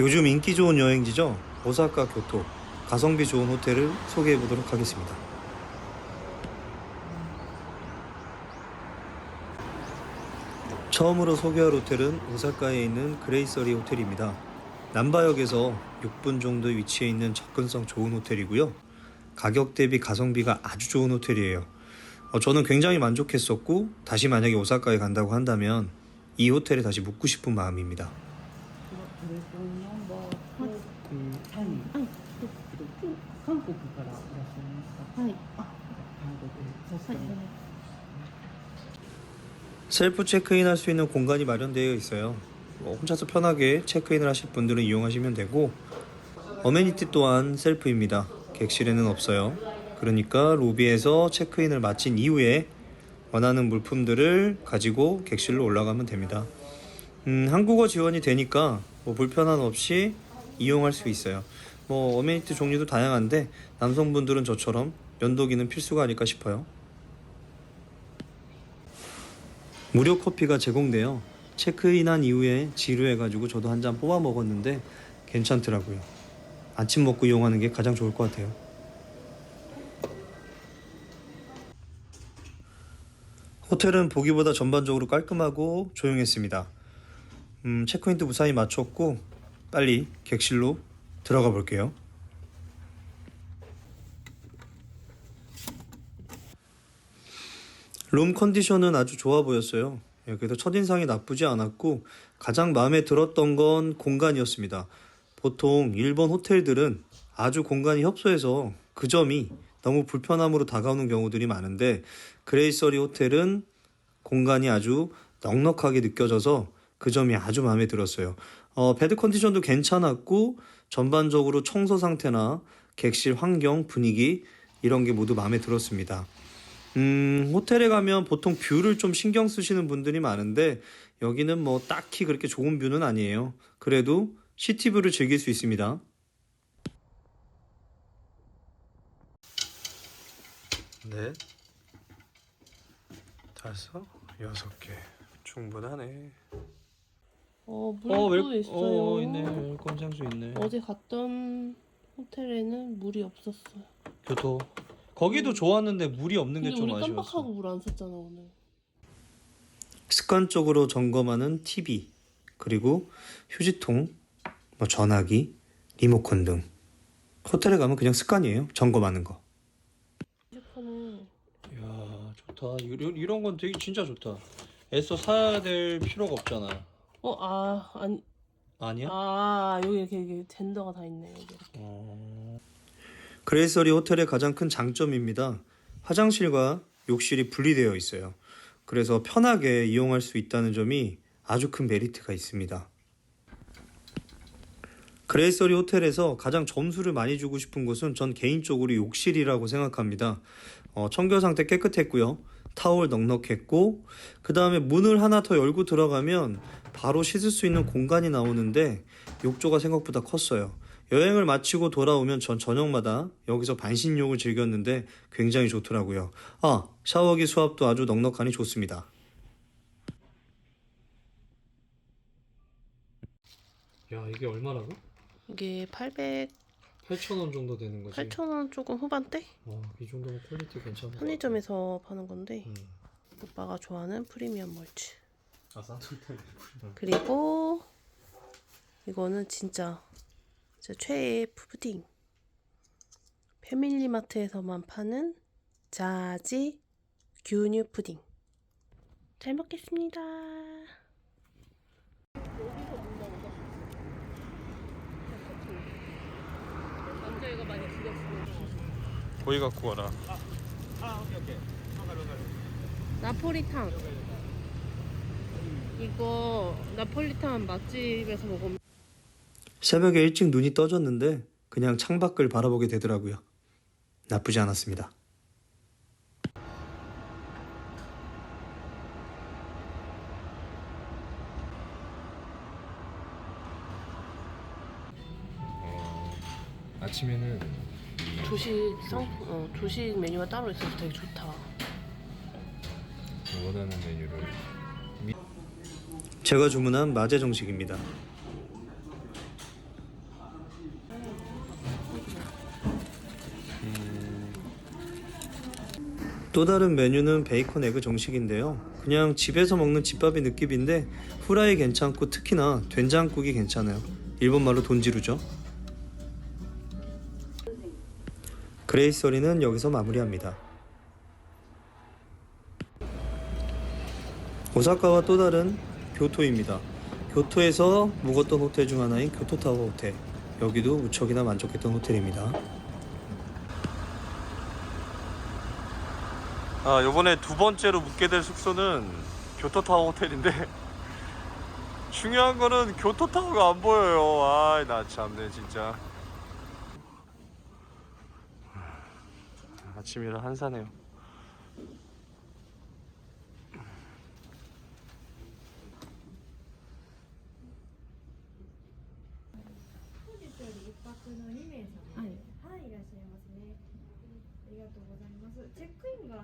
요즘 인기 좋은 여행지죠. 오사카 교토 가성비 좋은 호텔을 소개해 보도록 하겠습니다. 처음으로 소개할 호텔은 오사카에 있는 그레이서리 호텔입니다. 남바역에서 6분 정도 위치해 있는 접근성 좋은 호텔이고요. 가격 대비 가성비가 아주 좋은 호텔이에요. 어, 저는 굉장히 만족했었고 다시 만약에 오사카에 간다고 한다면 이 호텔에 다시 묵고 싶은 마음입니다. 国からいらっしゃいますか。はい、あ、韓国で。そうはい、ですね。 셀프 체크인 할 수 있는 공간이 마련되어 있어요. 뭐 혼자서 편하게 체크인을 하실 분들은 이용하시면 되고 어메니티 또한 셀프입니다. 객실에는 없어요. 그러니까 로비에서 체크인을 마친 이후에 원하는 물품들을 가지고 객실로 올라가면 됩니다. 음, 한국어 지원이 되니까 뭐 불편함 없이 이용할 수 있어요. 뭐 어메니티 종류도 다양한데 남성분들은 저처럼 면도기는 필수가 아닐까 싶어요. 무료 커피가 제공돼요. 체크인한 이후에 지루해가지고 저도 한 잔 뽑아 먹었는데 괜찮더라고요. 아침 먹고 이용하는 게 가장 좋을 것 같아요. 호텔은 보기보다 전반적으로 깔끔하고 조용했습니다. 음, 체크인도 무사히 마쳤고 빨리 객실로 들어가 볼게요. 룸 컨디션은 아주 좋아 보였어요. 예, 그래도 첫인상이 나쁘지 않았고 가장 마음에 들었던 건 공간이었습니다. 보통 일본 호텔들은 아주 공간이 협소해서 그 점이 너무 불편함으로 다가오는 경우들이 많은데 그레이서리 호텔은 공간이 아주 넉넉하게 느껴져서 그 점이 아주 마음에 들었어요. 어, 베드 컨디션도 괜찮았고 전반적으로 청소 상태나 객실 환경, 분위기 이런 게 모두 마음에 들었습니다. 음, 호텔에 가면 보통 뷰를 좀 신경 쓰시는 분들이 많은데 여기는 뭐 딱히 그렇게 좋은 뷰는 아니에요. 그래도 시티뷰를 즐길 수 있습니다. 넷, 다섯, 여섯 개 충분하네. 어, 물도 있어요. 어, 있네. 웰컴 향수 있네. 어제 갔던 호텔에는 물이 없었어요. 교토. 거기도 좋았는데 물이 없는 게 근데 좀 우리 아쉬웠어. 깜빡하고 물안 썼잖아 오늘. 습관적으로 점검하는 TV, 그리고 휴지통, 뭐 전화기, 리모컨 등. 호텔에 가면 그냥 습관이에요. 점검하는 거. 이야, 좋다. 이런, 이런 건 되게 진짜 좋다. 애써 사야 될 필요가 없잖아. 어 아 아니 아니야? 아 여기 이렇게, 이렇게 젠더가 다 있네 여기. 어... 그레이서리 호텔의 가장 큰 장점입니다. 화장실과 욕실이 분리되어 있어요. 그래서 편하게 이용할 수 있다는 점이 아주 큰 메리트가 있습니다. 그레이서리 호텔에서 가장 점수를 많이 주고 싶은 곳은 전 개인적으로 욕실이라고 생각합니다. 어, 청결 상태 깨끗했고요. 타월 넉넉했고 그 다음에 문을 하나 더 열고 들어가면 바로 씻을 수 있는 공간이 나오는데 욕조가 생각보다 컸어요. 여행을 마치고 돌아오면 전 저녁마다 여기서 반신욕을 즐겼는데 굉장히 좋더라고요. 아, 샤워기 수압도 아주 넉넉하니 좋습니다. 야, 이게 얼마라고? 이게 800 8,000원 정도 되는 거지. 8,000원 조금 후반대? 와, 이 정도면 퀄리티 괜찮아. 편의점에서 파는 건데 음. 오빠가 좋아하는 프리미엄 멀치. 아, 산토텔. 그리고 이거는 진짜 제 최애 푸딩. 패밀리마트에서만 파는 자지 규뉴 푸딩. 잘 먹겠습니다. 남자애가 많이 죽였어. 고기 갖고 와라. 나폴리탕. 이거 나폴리탕 맛집에서 먹으면 새벽에 일찍 눈이 떠졌는데 그냥 창밖을 바라보게 되더라고요. 나쁘지 않았습니다. 아침에는 조식 상 어, 조식 메뉴가 따로 있어서 되게 좋다. 원하는 메뉴를 제가 주문한 마제 정식입니다. 또 다른 메뉴는 베이컨 에그 정식인데요. 그냥 집에서 먹는 집밥이 느낌인데 후라이 괜찮고 특히나 된장국이 괜찮아요. 일본말로 돈지루죠. 그레이스리는 여기서 마무리합니다. 오사카와 또 다른 교토입니다. 교토에서 묵었던 호텔 중 하나인 교토타워 호텔. 여기도 무척이나 만족했던 호텔입니다. 아, 요번에 두 번째로 묵게 될 숙소는 교토타워 호텔인데 중요한 거는 교토타워가 안 보여요. 아, 나 참네 진짜. 아침이라 한산해요. クインが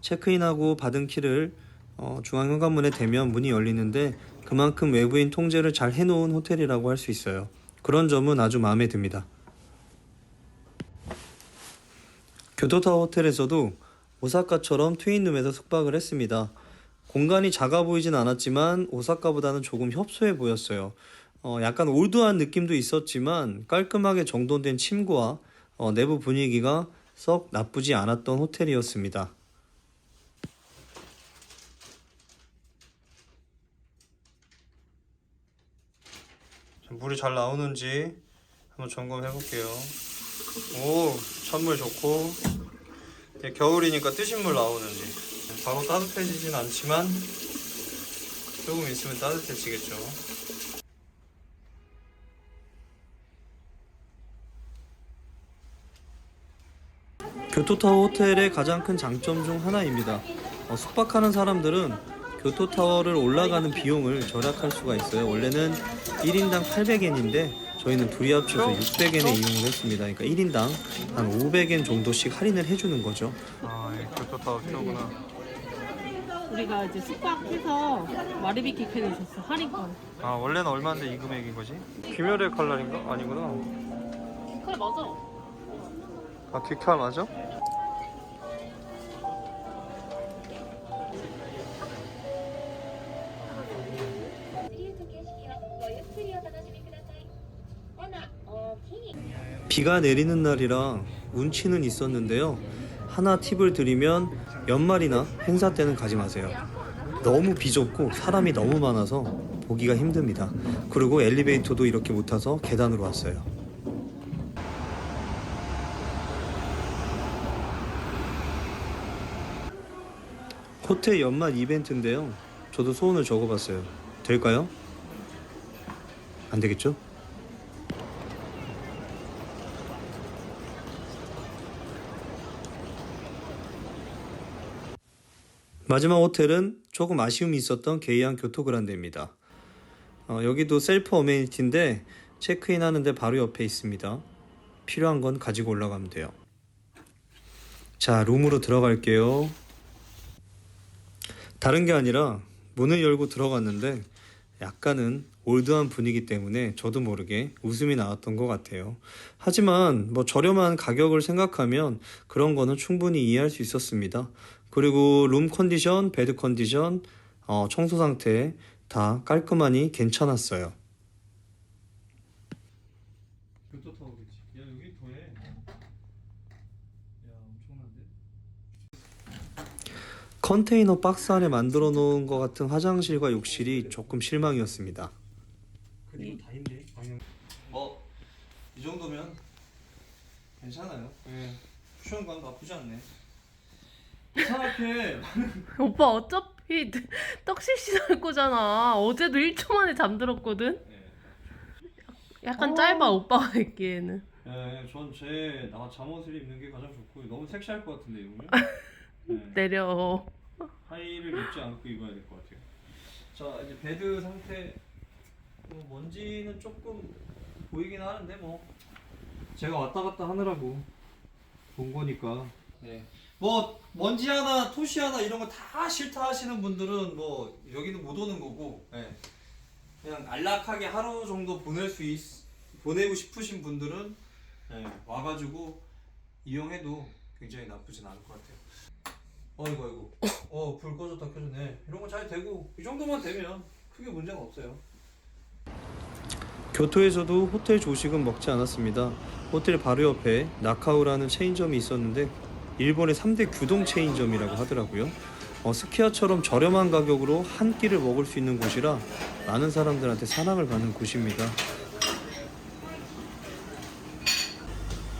체크인하고 받은 키를 어, 중앙 현관문에 대면 문이 열리는데 그만큼 외부인 통제를 잘 해놓은 호텔이라고 할 수 있어요. 그런 점은 아주 마음에 듭니다. 교토타워 호텔에서도 오사카처럼 트윈룸에서 숙박을 했습니다. 공간이 작아 보이진 않았지만 오사카보다는 조금 협소해 보였어요. 어, 약간 올드한 느낌도 있었지만 깔끔하게 정돈된 침구와 어, 내부 분위기가 썩 나쁘지 않았던 호텔이었습니다. 물이 잘 나오는지 한번 점검해 볼게요. 오, 찬물 좋고 겨울이니까 뜨신 물 나오는지 바로 따뜻해지진 않지만 조금 있으면 따뜻해지겠죠. 교토타워 호텔의 가장 큰 장점 중 하나입니다. 어, 숙박하는 사람들은 교토타워를 올라가는 비용을 절약할 수가 있어요. 원래는 1인당 800엔인데 저희는 둘이 합쳐서 600엔에 이용을 했습니다. 그러니까 1인당 한 500엔 정도씩 할인을 해주는 거죠. 아, 교토타워 표구나. 우리가 이제 숙박해서 마르비키 캔을 줬어 할인권. 아, 원래는 얼마인데 이 금액인 거지? 귀멸의 칼날인가? 아니구나. 그래 맞아. 아, 귀칼 맞아? 비가 내리는 날이라 운치는 있었는데요. 하나 팁을 드리면 연말이나 행사 때는 가지 마세요. 너무 비좁고 사람이 너무 많아서 보기가 힘듭니다. 그리고 엘리베이터도 이렇게 못 타서 계단으로 왔어요. 호텔 연말 이벤트인데요. 저도 소원을 적어봤어요. 될까요? 안 되겠죠? 마지막 호텔은 조금 아쉬움이 있었던 게이안 교토그란데입니다. 어, 여기도 셀프 어메니티인데 체크인 하는데 바로 옆에 있습니다. 필요한 건 가지고 올라가면 돼요. 자, 룸으로 들어갈게요. 다른 게 아니라 문을 열고 들어갔는데 약간은 올드한 분위기 때문에 저도 모르게 웃음이 나왔던 것 같아요. 하지만 뭐 저렴한 가격을 생각하면 그런 거는 충분히 이해할 수 있었습니다. 그리고 룸 컨디션, 베드 컨디션, 어, 청소 상태 다 깔끔하니 괜찮았어요. 컨테이너 박스 안에 만들어 놓은 것 같은 화장실과 욕실이 조금 실망이었습니다. 그리고 다 있네. 방향. 뭐이 정도면 괜찮아요. 예. 쿠션감 나쁘지 않네. 이상하게 오빠 어차피 떡실시 할 거잖아. 어제도 1초 만에 잠들었거든. 약간 짧아 오빠가 입기에는. 예, 전제 나 잠옷을 입는 게 가장 좋고 너무 섹시할 것 같은데 입으면. 예. 내려. 하이를 입지 않고 입어야 될 것 같아요. 자 이제 베드 상태 뭐 먼지는 조금 보이긴 하는데 뭐 제가 왔다 갔다 하느라고 본 거니까. 네. 뭐 먼지 하나, 토시 하나 이런 거 다 싫다 하시는 분들은 뭐 여기는 못 오는 거고. 네. 그냥 안락하게 하루 정도 보낼 수 있, 보내고 싶으신 분들은 네, 와가지고 이용해도 굉장히 나쁘진 않을 것 같아요. 어이구 어이구. 어, 불 꺼졌다 켜졌네. 이런 거 잘 되고 이 정도만 되면 크게 문제는 없어요. 교토에서도 호텔 조식은 먹지 않았습니다. 호텔 바로 옆에 나카우라는 체인점이 있었는데 일본의 3대 규동 체인점이라고 하더라고요. 어, 스키야처럼 저렴한 가격으로 한 끼를 먹을 수 있는 곳이라 많은 사람들한테 사랑을 받는 곳입니다.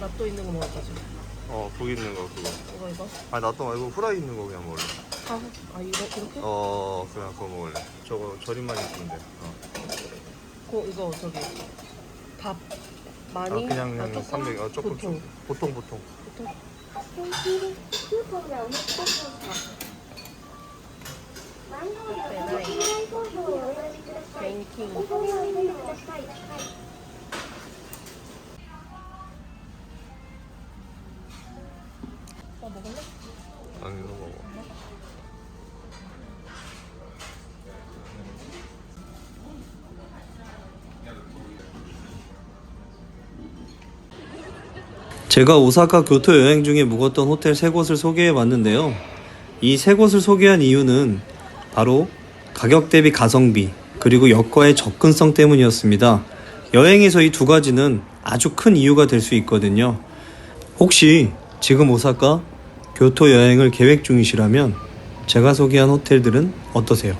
낫또 있는 거 먹을 거지. 어, 거기 있는 거 그거. 이거 이거. 아, 나도 말고 후라이 있는 거 그냥 먹을래. 아, 아 이거 이렇게? 어, 그냥 그거 먹을래. 저거 절임만 있으면 돼. 어. 그 이거 저기 밥 아, 많이. 그냥 아, 조금? 300, 아, 조금 보통. 보통 보통. 보통. クーポンがお持ちでしょうか番号のお支払いをお選びください。お金を入れてください。はい 제가 오사카 교토 여행 중에 묵었던 호텔 세 곳을 소개해 봤는데요. 이 세 곳을 소개한 이유는 바로 가격 대비 가성비 그리고 여과의 접근성 때문이었습니다. 여행에서 이 두 가지는 아주 큰 이유가 될 수 있거든요. 혹시 지금 오사카 교토 여행을 계획 중이시라면 제가 소개한 호텔들은 어떠세요?